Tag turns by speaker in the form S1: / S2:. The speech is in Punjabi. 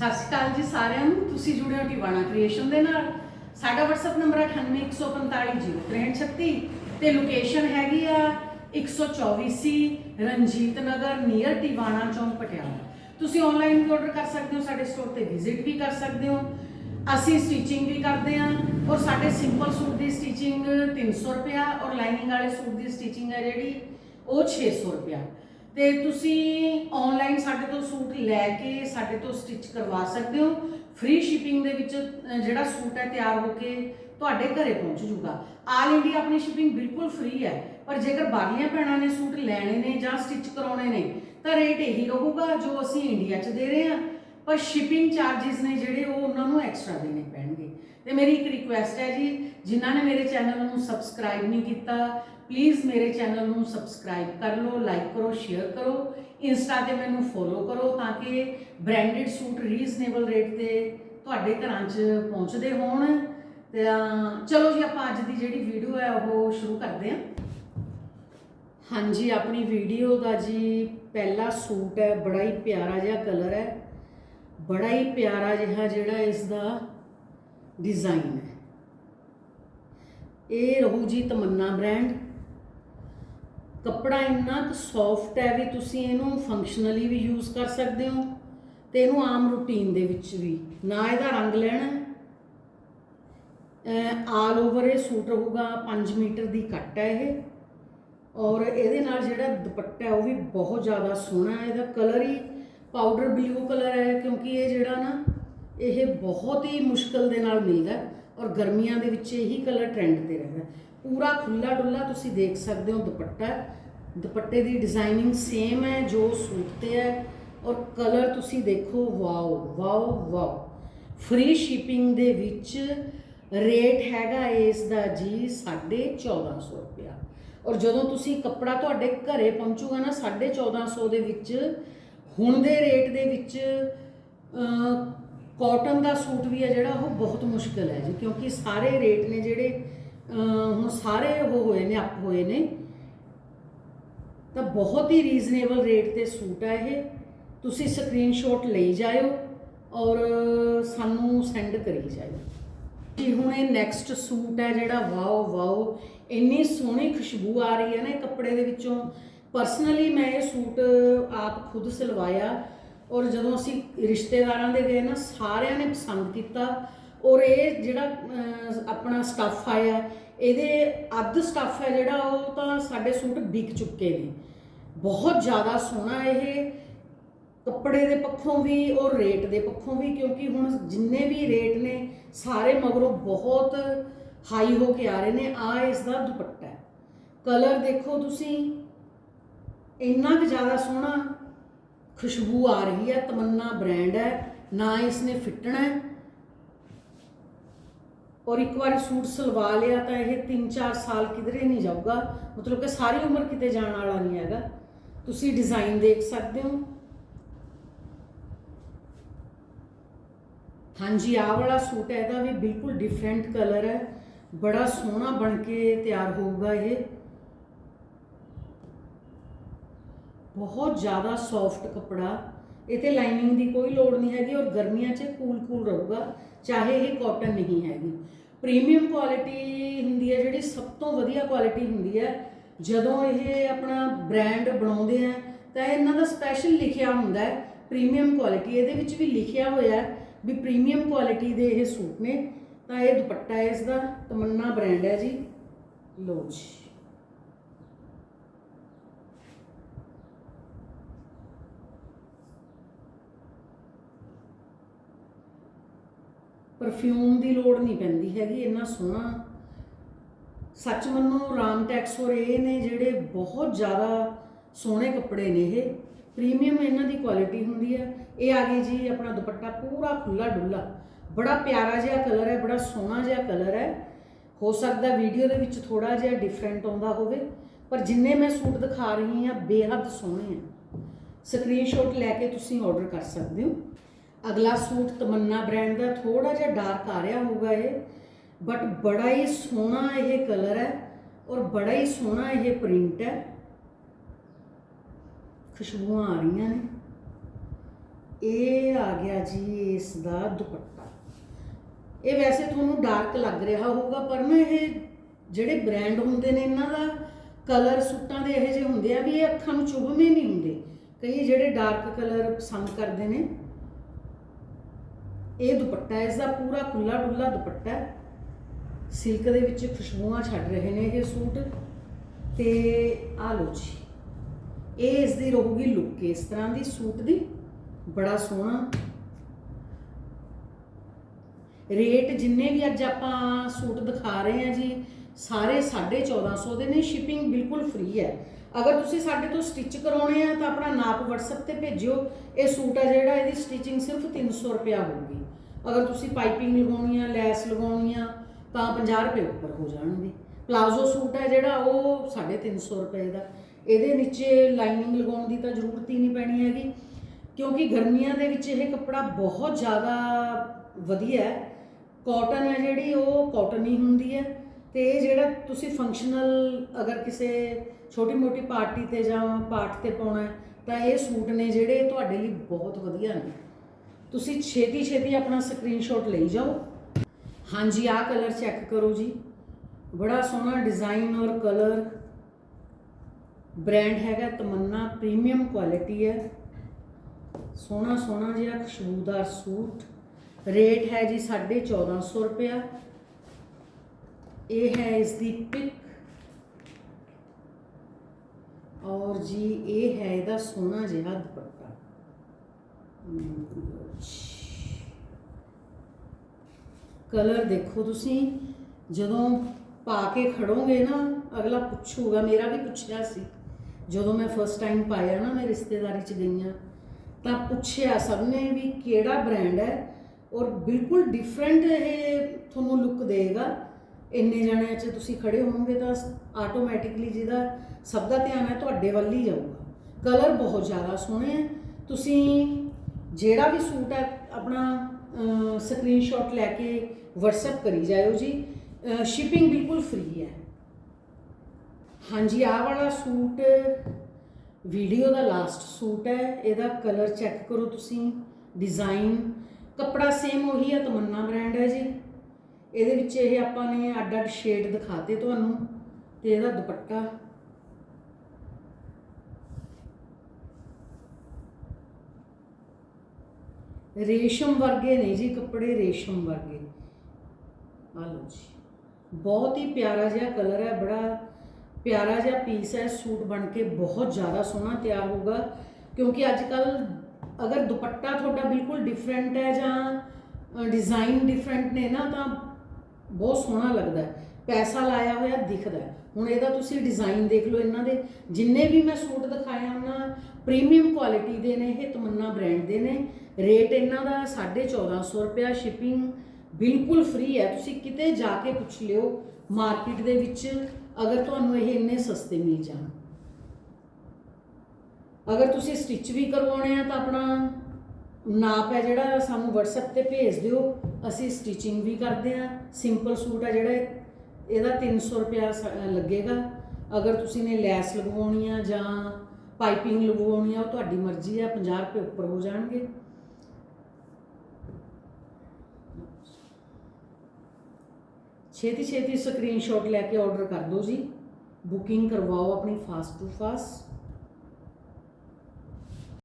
S1: ਸਤਿ ਸ਼੍ਰੀ ਅਕਾਲ ਜੀ ਸਾਰਿਆਂ ਨੂੰ। ਤੁਸੀਂ ਜੁੜੇ ਹੋ ਟਿਵਾਣਾ ਕ੍ਰੀਏਸ਼ਨ ਦੇ ਨਾਲ। ਸਾਡਾ WhatsApp ਨੰਬਰ 9814503636 ਤੇ ਲੋਕੇਸ਼ਨ ਹੈਗੀ ਆ 124 ਸੀ ਰਣਜੀਤ ਨਗਰ ਨੀਅਰ ਟਿਵਾਣਾ ਚੌਂਕ, ਪਟਿਆਲਾ। ਤੁਸੀਂ ਆਨਲਾਈਨ ਵੀ ਆਰਡਰ ਕਰ ਸਕਦੇ ਹੋ, ਸਾਡੇ ਸਟੋਰ ਤੇ ਵਿਜ਼ਿਟ ਵੀ ਕਰ ਸਕਦੇ ਹੋ। ਅਸੀਂ ਸਟਿਚਿੰਗ ਵੀ ਕਰਦੇ ਹਾਂ ਔਰ ਸਾਡੇ ਸਿੰਪਲ ਸੂਟ ਦੀ ਸਟਿਚਿੰਗ 300 ਰੁਪਿਆ ਔਰ ਲਾਈਨਿੰਗ ਵਾਲੇ ਸੂਟ ਦੀ ਸਟਿਚਿੰਗ ਹੈ ਜਿਹੜੀ, ਉਹ 600 ਰੁਪਿਆ ਤੇ ਤੁਸੀਂ ਆਨਲਾਈਨ ਸਾਡੇ ਤੋਂ ਸੂਟ ਲੈ ਕੇ ਸਾਡੇ ਤੋਂ ਸਟਿਚ ਕਰਵਾ ਸਕਦੇ ਹੋ। ਫ੍ਰੀ ਸ਼ਿਪਿੰਗ ਦੇ ਵਿੱਚ ਜਿਹੜਾ ਸੂਟ ਹੈ ਤਿਆਰ ਹੋ ਕੇ ਤੁਹਾਡੇ ਘਰੇ ਪਹੁੰਚ ਜੂਗਾ। ਆਲ ਇੰਡੀਆ ਆਪਣੀ ਸ਼ਿਪਿੰਗ ਬਿਲਕੁਲ ਫ੍ਰੀ ਹੈ। ਪਰ ਜੇਕਰ ਬਾਹਰਲੀਆਂ ਭੈਣਾਂ ਨੇ ਸੂਟ ਲੈਣੇ ਨੇ ਜਾਂ ਸਟਿਚ ਕਰਾਉਣੇ ਨੇ, ਤਾਂ ਰੇਟ ਇਹੀ ਰਹੂਗਾ ਜੋ ਅਸੀਂ ਇੰਡੀਆ 'ਚ ਦੇ ਰਹੇ ਹਾਂ। ਪਰ ਸ਼ਿਪਿੰਗ ਚਾਰजेस ਨੇ ਜਿਹੜੇ ਉਹ ਉਹਨਾਂ ਨੂੰ ਐਕਸਟਰਾ ਦੇਣੇ ਪੈਣਗੇ। ਤੇ ਮੇਰੀ ਇੱਕ ਰਿਕੁਐਸਟ ਹੈ ਜੀ ਜਿਨ੍ਹਾਂ ਨੇ ਮੇਰੇ ਚੈਨਲ ਨੂੰ ਸਬਸਕ੍ਰਾਈਬ ਨਹੀਂ ਕੀਤਾ ਪਲੀਜ਼ ਮੇਰੇ ਚੈਨਲ ਨੂੰ ਸਬਸਕ੍ਰਾਈਬ ਕਰ ਲਓ ਲਾਈਕ ਕਰੋ ਸ਼ੇਅਰ ਕਰੋ ਇੰਸਟਾ ਤੇ ਮੈਨੂੰ ਫੋਲੋ ਕਰੋ ਤਾਂ ਕਿ ਬ੍ਰਾਂਡਡ ਸੂਟ ਰੀਜ਼ਨੇਬਲ ਰੇਟ ਤੇ ਤੁਹਾਡੇ ਘਰਾਂ 'ਚ ਪਹੁੰਚਦੇ ਹੋਣ। ਤੇ ਚਲੋ ਜੀ, ਆਪਾਂ ਅੱਜ ਦੀ ਜਿਹੜੀ ਵੀਡੀਓ ਹੈ ਉਹ ਸ਼ੁਰੂ ਕਰਦੇ ਹਾਂ। ਹਾਂਜੀ, ਆਪਣੀ ਵੀਡੀਓ ਦਾ ਜੀ ਪਹਿਲਾ ਸੂਟ ਹੈ, ਬੜਾ ਹੀ ਪਿਆਰਾ ਜਿਹਾ ਕਲਰ ਹੈ। ਬੜਾ ਹੀ ਪਿਆਰਾ ਜਿਹਾ ਜਿਹੜਾ ਇਸ ਦਾ ਡਿਜ਼ਾਈਨ ਹੈ। ਇਹ ਰਹੂ ਜੀ ਤਮੰਨਾ ਬ੍ਰਾਂਡ ਕੱਪੜਾ ਇੰਨਾ ਕੁ ਸੌਫਟ ਹੈ ਵੀ ਤੁਸੀਂ ਇਹਨੂੰ ਫੰਕਸ਼ਨਲੀ ਵੀ ਯੂਜ਼ ਕਰ ਸਕਦੇ ਹੋ ਤੇ ਇਹਨੂੰ ਆਮ ਰੂਟੀਨ ਦੇ ਵਿੱਚ ਵੀ। ਨਾ ਇਹਦਾ ਰੰਗ ਲੈਣਾ ਆਲ ਓਵਰ ਇਹ ਸੂਟ ਰਹੂਗਾ 5 ਮੀਟਰ ਦੀ ਕੱਟ ਹੈ ਇਹ। ਔਰ ਇਹਦੇ ਨਾਲ ਜਿਹੜਾ ਦੁਪੱਟਾ ਹੈ, ਉਹ ਵੀ ਬਹੁਤ ਜ਼ਿਆਦਾ ਸੋਹਣਾ ਹੈ। ਇਹਦਾ ਕਲਰ ਹੀ ਪਾਊਡਰ ਬਲੂ ਕਲਰ ਹੈ, ਕਿਉਂਕਿ ਇਹ ਜਿਹੜਾ ਨਾ, ਇਹ ਬਹੁਤ ਹੀ ਮੁਸ਼ਕਲ ਦੇ ਨਾਲ ਮਿਲਦਾ ਹੈ। ਔਰ ਗਰਮੀਆਂ ਦੇ ਵਿੱਚ ਇਹੀ ਕਲਰ ਟ੍ਰੈਂਡ ਤੇ ਰਹਿੰਦਾ। ਪੂਰਾ ਖੁੱਲਾ ਡੁੱਲਾ ਤੁਸੀਂ ਦੇਖ ਸਕਦੇ ਹੋ ਦੁਪੱਟਾ। ਦੁਪੱਟੇ ਦੀ ਡਿਜ਼ਾਈਨਿੰਗ ਸੇਮ ਹੈ, ਜੋ ਸੂਟ ਤੇ ਹੈ। ਔਰ ਕਲਰ ਤੁਸੀਂ ਦੇਖੋ, wow wow wow. Free shipping ਦੇ ਵਿੱਚ ਰੇਟ ਹੈਗਾ ਇਸ ਦਾ ਜੀ 1450 ਰੁਪਇਆ। ਔਰ ਜਦੋਂ ਤੁਸੀਂ ਕੱਪੜਾ ਤੁਹਾਡੇ ਘਰੇ ਪਹੁੰਚੂਗਾ ਨਾ 1450 ਦੇ ਵਿੱਚ, ਹੁਣ ਦੇ ਰੇਟ ਦੇ ਵਿੱਚ ਕਾਟਨ ਦਾ ਸੂਟ ਵੀ ਹੈ ਜਿਹੜਾ ਉਹ ਬਹੁਤ ਮੁਸ਼ਕਲ ਹੈ ਜੀ, ਕਿਉਂਕਿ ਸਾਰੇ ਰੇਟ ਨੇ ਜਿਹੜੇ ਹੁਣ ਸਾਰੇ ਉਹ ਹੋਏ ਨੇ ਅਪ ਹੋਏ ਨੇ। ਤਾਂ ਬਹੁਤ ਹੀ ਰੀਜ਼ਨੇਬਲ ਰੇਟ ਤੇ ਸੂਟ ਹੈ ਇਹ। ਤੁਸੀਂ ਸਕਰੀਨਸ਼ਾਟ ਲਈ ਜਾਇਓ ਔਰ ਸਾਨੂੰ ਸੈਂਡ ਕਰੀ ਜਾਇਓ। ਜੀ ਹੁਣ ਇਹ ਨੈਕਸਟ ਸੂਟ ਹੈ ਜਿਹੜਾ, ਵਾਓ ਵਾਓ, ਇੰਨੀ ਸੋਹਣੀ ਖੁਸ਼ਬੂ ਆ ਰਹੀ ਹੈ ਨਾ ਇਹ ਕੱਪੜੇ ਦੇ ਵਿੱਚੋਂ। ਪਰਸਨਲੀ ਮੈਂ ਇਹ ਸੂਟ ਆਪ ਖੁਦ ਸਿਲਵਾਇਆ। ਔਰ ਜਦੋਂ ਅਸੀਂ ਰਿਸ਼ਤੇਦਾਰਾਂ ਦੇ ਗਏ ਨਾ, ਸਾਰਿਆਂ ਨੇ ਪਸੰਦ ਕੀਤਾ ਔਰ ਇਹ ਜਿਹੜਾ ਆਪਣਾ ਸਟੱਫ ਆਇਆ, ਇਹਦੇ ਅੱਧ ਸਟੱਫ ਹੈ ਜਿਹੜਾ, ਉਹ ਤਾਂ ਸਾਡੇ ਸੂਟ ਵਿਕ ਚੁੱਕੇ ਨੇ। ਬਹੁਤ ਜ਼ਿਆਦਾ ਸੋਹਣਾ ਇਹ, ਕੱਪੜੇ ਦੇ ਪੱਖੋਂ ਵੀ ਔਰ ਰੇਟ ਦੇ ਪੱਖੋਂ ਵੀ, ਕਿਉਂਕਿ ਹੁਣ ਜਿੰਨੇ ਵੀ ਰੇਟ ਨੇ, ਸਾਰੇ ਮਗਰੋਂ ਬਹੁਤ ਹਾਈ ਹੋ ਕੇ ਆ ਰਹੇ ਨੇ, ਆ ਇਸ ਦਾ ਦੁਪੱਟਾ ਕਲਰ ਦੇਖੋ ਤੁਸੀਂ, ਇੰਨਾ ਕੁ ਜ਼ਿਆਦਾ ਸੋਹਣਾ ਖੁਸ਼ਬੂ ਆ ਰਹੀ ਹੈ ਤਮੰਨਾ ਬ੍ਰਾਂਡ ਹੈ ਨਾ ਇਸ ਨੇ ਫਿੱਟਣਾ ਹੈ ਔਰ ਇੱਕ ਵਾਰ ਸੂਟ ਸਲਵਾ ਲਿਆ ਤਾਂ ਇਹ 3-4 ਸਾਲ ਕਿਧਰੇ ਨਹੀਂ ਜਾਊਗਾ ਮਤਲਬ ਕਿ ਸਾਰੀ ਉਮਰ ਕਿਤੇ ਜਾਣ ਵਾਲਾ ਨਹੀਂ ਹੈਗਾ ਤੁਸੀਂ ਡਿਜ਼ਾਈਨ ਦੇਖ ਸਕਦੇ ਹੋ ਹਾਂਜੀ ਆਹ ਵਾਲਾ ਸੂਟ ਹੈ ਇਹਦਾ ਵੀ ਬਿਲਕੁਲ ਡਿਫਰੈਂਟ ਕਲਰ ਹੈ ਬੜਾ ਸੋਹਣਾ ਬਣ ਕੇ ਤਿਆਰ ਹੋਊਗਾ ਇਹ ਬਹੁਤ ਜ਼ਿਆਦਾ ਸੌਫਟ ਕੱਪੜਾ। ਇਹ ਲਾਈਨਿੰਗ ਦੀ ਕੋਈ ਲੋੜ ਨਹੀਂ ਹੈਗੀ ਔਰ ਗਰਮੀਆਂ 'ਚ ਕੂਲ ਕੂਲ ਰਹੂਗਾ, ਚਾਹੇ ਇਹ ਕਾਟਨ ਨਹੀਂ ਹੈਗੀ। ਪ੍ਰੀਮੀਅਮ ਕੁਆਲਿਟੀ ਹੁੰਦੀ ਹੈ ਜਿਹੜੀ ਸਭ ਤੋਂ ਵਧੀਆ ਕੁਆਲਿਟੀ ਹੁੰਦੀ ਹੈ। ਜਦੋਂ ਇਹ ਆਪਣਾ ਬ੍ਰਾਂਡ ਬਣਾਉਂਦੇ ਆ, ਤਾਂ ਇਹਨਾਂ ਦਾ ਸਪੈਸ਼ਲ ਲਿਖਿਆ ਹੁੰਦਾ ਹੈ ਪ੍ਰੀਮੀਅਮ ਕੁਆਲਿਟੀ ਇਹਦੇ ਵਿੱਚ ਵੀ ਲਿਖਿਆ ਹੋਇਆ ਹੈ ਵੀ ਪ੍ਰੀਮੀਅਮ ਕੁਆਲਿਟੀ ਦੇ ਇਹ ਸੂਟ ਨੇ। ਤਾਂ ਇਹ ਦੁਪੱਟਾ ਹੈ ਇਸ ਦਾ, ਤਮੰਨਾ ਬ੍ਰਾਂਡ ਹੈ ਜੀ। ਲੋ ਜੀ। ਪਰਫਿਊਮ ਦੀ ਲੋੜ ਨਹੀਂ ਪੈਂਦੀ ਹੈਗੀ, ਇੰਨਾ ਸੋਹਣਾ। ਸੱਚ ਮੰਨੋ, ਰਾਮ ਟੈਕਸ ਹੋਰ ਇਹ ਨੇ ਜਿਹੜੇ ਬਹੁਤ ਜ਼ਿਆਦਾ ਸੋਹਣੇ ਕੱਪੜੇ ਨੇ ਇਹ। ਪ੍ਰੀਮੀਅਮ ਇਹਨਾਂ ਦੀ ਕੁਆਲਿਟੀ ਹੁੰਦੀ ਹੈ। ਇਹ ਆ ਗਈ ਜੀ, ਆਪਣਾ ਦੁਪੱਟਾ ਪੂਰਾ ਖੁੱਲਾ ਡੁੱਲਾ ਬੜਾ ਪਿਆਰਾ ਜਿਹਾ ਕਲਰ ਹੈ, ਬੜਾ ਸੋਹਣਾ ਜਿਹਾ ਕਲਰ ਹੈ। ਹੋ ਸਕਦਾ ਵੀਡੀਓ ਦੇ ਵਿੱਚ ਥੋੜਾ ਜਿਹਾ ਡਿਫਰੈਂਟ ਆਉਂਦਾ ਹੋਵੇ, ਪਰ ਜਿੰਨੇ ਮੈਂ ਸੂਟ ਦਿਖਾ ਰਹੀ ਹਾਂ, ਬੇਹੱਦ ਸੋਹਣੇ ਆ ਸਕਰੀਨਸ਼ਾਟ ਲੈ ਕੇ ਤੁਸੀਂ ਆਰਡਰ ਕਰ ਸਕਦੇ ਹੋ। ਅਗਲਾ ਸੂਟ ਤਮੰਨਾ ਬ੍ਰਾਂਡ ਦਾ ਥੋੜਾ ਜਿਹਾ ਡਾਰਕ ਆ ਰਿਹਾ ਹੋਊਗਾ ਇਹ ਬਟ ਬੜਾ ਹੀ ਸੋਹਣਾ ਇਹ ਕਲਰ ਹੈ ਔਰ ਬੜਾ ਹੀ ਸੋਹਣਾ ਇਹ ਪ੍ਰਿੰਟ ਹੈ। ਖੁਸ਼ਬੂਆਂ ਆ ਰਹੀਆਂ ਨੇ। ਇਹ ਆ ਗਿਆ ਜੀ ਇਸ ਦਾ ਦੁਪੱਟਾ। ਇਹ ਵੈਸੇ ਤੁਹਾਨੂੰ ਡਾਰਕ ਲੱਗ ਰਿਹਾ ਹੋਊਗਾ, ਪਰ ਨਾ ਇਹ ਜਿਹੜੇ ਬ੍ਰਾਂਡ ਹੁੰਦੇ ਨੇ, ਇਹਨਾਂ ਦਾ ਕਲਰ ਸੂਟਾਂ ਦੇ ਇਹੋ ਜਿਹੇ ਹੁੰਦੇ ਆ ਵੀ ਇਹ ਅੱਖਾਂ ਨੂੰ ਚੁਭਵੇਂ ਨਹੀਂ ਹੁੰਦੇ। ਕਈ ਜਿਹੜੇ ਡਾਰਕ ਕਲਰ ਪਸੰਦ ਕਰਦੇ ਨੇ ਇਹ ਦੁਪੱਟਾ ਹੈ, ਇਸ ਦਾ ਪੂਰਾ ਖੁੱਲਾ ਡੁੱਲਾ ਦੁਪੱਟਾ ਹੈ। ਸਿਲਕ ਦੇ ਵਿੱਚ ਖੁਸ਼ਬੂਆਂ ਛੱਡ ਰਹੇ ਨੇ ਇਹ ਸੂਟ। ਤੇ ਆ ਲੋ ਜੀ ਇਹ ਇਸ ਦੀ ਰਹੂਗੀ ਲੁੱਕ ਇਸ ਤਰ੍ਹਾਂ ਦੀ ਸੂਟ ਦੀ। ਬੜਾ ਸੋਹਣਾ। ਰੇਟ ਜਿੰਨੇ ਵੀ ਅੱਜ ਆਪਾਂ ਸੂਟ ਦਿਖਾ ਰਹੇ ਹਾਂ ਜੀ ਸਾਰੇ 1450 ਦੇ ਨੇ ਸ਼ਿਪਿੰਗ ਬਿਲਕੁਲ ਫ੍ਰੀ ਹੈ। ਅਗਰ ਤੁਸੀਂ ਸਾਡੇ ਤੋਂ ਸਟਿਚ ਕਰਾਉਣੇ ਆ, ਤਾਂ ਆਪਣਾ ਨਾਪ WhatsApp ਤੇ ਭੇਜਿਓ। ਇਹ ਸੂਟ ਆ ਜਿਹੜਾ, ਇਹਦੀ ਸਟਿਚਿੰਗ ਸਿਰਫ 300 ਰੁਪਿਆ ਹੋਊਗੀ। ਅਗਰ ਤੁਸੀਂ ਪਾਈਪਿੰਗ ਲਗਾਉਣੀ ਆ ਲੈਸ ਲਗਾਉਣੀ ਆ ਤਾਂ 50 ਰੁਪਏ ਉੱਪਰ ਹੋ ਜਾਣਗੇ। ਪਲਾਜ਼ੋ ਸੂਟ ਹੈ ਜਿਹੜਾ, ਉਹ 350 ਰੁਪਏ ਦਾ। ਇਹਦੇ ਨੀਚੇ ਲਾਈਨਿੰਗ ਲਗਾਉਣ ਦੀ ਤਾਂ ਜ਼ਰੂਰਤ ਹੀ ਨਹੀਂ ਪੈਣੀ ਹੈਗੀ। ਕਿਉਂਕਿ ਗਰਮੀਆਂ ਦੇ ਵਿੱਚ ਇਹ ਕੱਪੜਾ ਬਹੁਤ ਜ਼ਿਆਦਾ ਵਧੀਆ ਹੈ। ਕਾਟਨ ਹੈ ਜਿਹੜੀ, ਉਹ ਕਾਟਨ ਹੀ ਹੁੰਦੀ ਹੈ। ਤੇ ਇਹ ਜਿਹੜਾ ਤੁਸੀਂ ਫੰਕਸ਼ਨਲ ਅਗਰ ਕਿਸੇ ਛੋਟੀ ਮੋਟੀ ਪਾਰਟੀ ਤੇ ਜਾਂ ਪਾਠ ਤੇ ਪਾਉਣਾ ਹੈ, ਤਾਂ ਇਹ ਸੂਟ ਨੇ ਜਿਹੜੇ ਤੁਹਾਡੇ ਲਈ ਬਹੁਤ ਵਧੀਆ ਨੇ। ਤੁਸੀਂ ਛੇਤੀ ਛੇਤੀ ਆਪਣਾ ਸਕਰੀਨਸ਼ਾਟ ਲਈ ਜਾਓ। ਹਾਂਜੀ, ਆਹ ਕਲਰ ਚੈੱਕ ਕਰੋ ਜੀ। ਬੜਾ ਸੋਹਣਾ ਡਿਜ਼ਾਈਨ ਔਰ ਕਲਰ ਬ੍ਰਾਂਡ ਹੈਗਾ, ਤਮੰਨਾ ਪ੍ਰੀਮੀਅਮ ਕੁਆਲਿਟੀ ਹੈ। ਸੋਹਣਾ ਸੋਹਣਾ ਜਿਹਾ ਖੁਸ਼ਬੂਦਾਰ ਸੂਟ। ਰੇਟ ਹੈ ਜੀ 1450 ਰੁਪਇਆ। ਇਹ ਹੈ ਇਸ ਦੀ ਪਿਕ ਔਰ ਜੀ, ਇਹ ਹੈ ਇਹਦਾ ਸੋਹਣਾ ਜਿਹਾ ਦੁਪੱਟਾ। ਕਲਰ ਦੇਖੋ ਤੁਸੀਂ, ਜਦੋਂ ਪਾ ਕੇ ਖੜੋਗੇ ਨਾ, ਅਗਲਾ ਪੁੱਛੂਗਾ, ਮੇਰਾ ਵੀ ਪੁੱਛਿਆ ਸੀ। ਜਦੋਂ ਮੈਂ ਫਸਟ ਟਾਈਮ ਪਾਇਆ ਨਾ, ਮੈਂ ਰਿਸ਼ਤੇਦਾਰੀ ਚ ਗਈਆਂ ਤਾਂ ਪੁੱਛਿਆ ਸਭ ਨੇ ਵੀ ਕਿਹੜਾ ਬ੍ਰਾਂਡ ਹੈ? ਔਰ ਬਿਲਕੁਲ ਡਿਫਰੈਂਟ ਇਹ ਤੁਹਾਨੂੰ ਲੁੱਕ ਦੇਗਾ ਇੰਨੇ ਜਣਿਆਂ 'ਚ ਤੁਸੀਂ ਖੜੇ ਹੋਵੋਗੇ ਤਾਂ ਆਟੋਮੈਟਿਕਲੀ ਜਿਹਦਾ ਸਭ ਦਾ ਧਿਆਨ ਹੈ ਤੁਹਾਡੇ ਵੱਲ ਹੀ ਜਾਊਗਾ। ਕਲਰ ਬਹੁਤ ਜ਼ਿਆਦਾ ਸੋਹਣੇ ਹੈ ਤੁਸੀਂ ਜਿਹੜਾ ਵੀ ਸੂਟ ਹੈ, ਆਪਣਾ ਸਕਰੀਨਸ਼ਾਟ ਲੈ ਕੇ WhatsApp ਕਰੀ ਜਾਇਓ ਜੀ। ਸ਼ਿਪਿੰਗ ਬਿਲਕੁਲ ਫ੍ਰੀ ਹੈ। ਹਾਂਜੀ, ਆਹ ਵਾਲਾ ਸੂਟ ਵੀਡੀਓ ਦਾ ਲਾਸਟ ਸੂਟ ਹੈ। ਇਹਦਾ ਕਲਰ ਚੈੱਕ ਕਰੋ ਤੁਸੀਂ। ਡਿਜ਼ਾਈਨ ਕੱਪੜਾ ਸੇਮ ਉਹੀ ਹੈ, ਤਮੰਨਾ ਬ੍ਰਾਂਡ ਹੈ ਜੀ। ਇਹਦੇ ਵਿੱਚ ਇਹ ਆਪਾਂ ਨੇ ਅੱਡ ਅੱਡ ਸ਼ੇਡ ਦਿਖਾਤੇ ਤੁਹਾਨੂੰ ਤੇ ਇਹਦਾ ਦੁਪੱਟਾ। ਰੇਸ਼ਮ ਵਰਗੇ ਨੇ ਜੀ, ਕੱਪੜੇ ਰੇਸ਼ਮ ਵਰਗੇ। ਆ ਲਓ ਜੀ। ਬਹੁਤ ਹੀ ਪਿਆਰਾ ਜਿਹਾ ਕਲਰ ਹੈ, ਬੜਾ ਪਿਆਰਾ ਜਿਹਾ ਪੀਸ ਹੈ, ਸੂਟ ਬਣ ਕੇ ਬਹੁਤ ਜ਼ਿਆਦਾ ਸੋਹਣਾ ਤਿਆਰ ਹੋਊਗਾ। ਕਿਉਂਕਿ ਅੱਜ ਕੱਲ ਅਗਰ ਦੁਪੱਟਾ ਤੁਹਾਡਾ ਬਿਲਕੁਲ ਡਿਫਰੈਂਟ ਹੈ ਜਾਂ ਡਿਜ਼ਾਈਨ ਡਿਫਰੈਂਟ ਨੇ ਨਾ, ਤਾਂ ਬਹੁਤ ਸੋਹਣਾ ਲੱਗਦਾ ਹੈ। ਪੈਸਾ ਲਾਇਆ ਹੋਇਆ ਦਿਖਦਾ ਹੈ। ਹੁਣ ਇਹਦਾ ਤੁਸੀਂ ਡਿਜ਼ਾਈਨ ਦੇਖ ਲਓ ਇਹਨਾਂ ਦੇ। ਜਿੰਨੇ ਵੀ ਮੈਂ ਸੂਟ ਦਿਖਾਇਆ ਉਹਨਾਂ ਪ੍ਰੀਮੀਅਮ ਕੁਆਲਿਟੀ ਦੇ ਨੇ, ਇਹ ਤਮੰਨਾ ਬ੍ਰਾਂਡ ਦੇ ਨੇ। ਰੇਟ ਇਹਨਾਂ ਦਾ 1450 ਰੁਪਿਆ ਸ਼ਿਪਿੰਗ ਬਿਲਕੁਲ ਫ੍ਰੀ ਹੈ। ਤੁਸੀਂ ਕਿਤੇ ਜਾ ਕੇ ਪੁੱਛ ਲਿਓ ਮਾਰਕੀਟ ਦੇ ਵਿੱਚ, ਅਗਰ ਤੁਹਾਨੂੰ ਇਹ ਇੰਨੇ ਸਸਤੇ ਮਿਲ ਜਾਣ। ਅਗਰ ਤੁਸੀਂ ਸਟਿਚ ਵੀ ਕਰਵਾਉਣੇ ਆ ਤਾਂ ਆਪਣਾ ਨਾਪ ਹੈ ਜਿਹੜਾ ਸਾਨੂੰ WhatsApp ਤੇ ਭੇਜ ਦਿਓ। ਅਸੀਂ ਸਟਿਚਿੰਗ ਵੀ ਕਰਦੇ ਆ ਸਿੰਪਲ ਸੂਟ ਹੈ ਜਿਹੜਾ ਇਹਦਾ 300 ਰੁਪਿਆ ਸ- ਲੱਗੇਗਾ। ਅਗਰ ਤੁਸੀਂ ਨੇ ਲੈਸ ਲਗਵਾਉਣੀ ਆ ਜਾਂ ਪਾਈਪਿੰਗ ਲਗਵਾਉਣੀ ਆ, ਉਹ ਤੁਹਾਡੀ ਮਰਜ਼ੀ ਆ 50 ਰੁਪਏ ਉੱਪਰ ਹੋ ਜਾਣਗੇ। ਛੇਤੀ ਛੇਤੀ ਸਕਰੀਨਸ਼ਾਟ ਲੈ ਕੇ ਆਰਡਰ ਕਰ ਦਿਓ ਜੀ। ਬੁਕਿੰਗ ਕਰਵਾਓ ਆਪਣੀ ਫਾਸਟ ਟੂ ਫਾਸਟ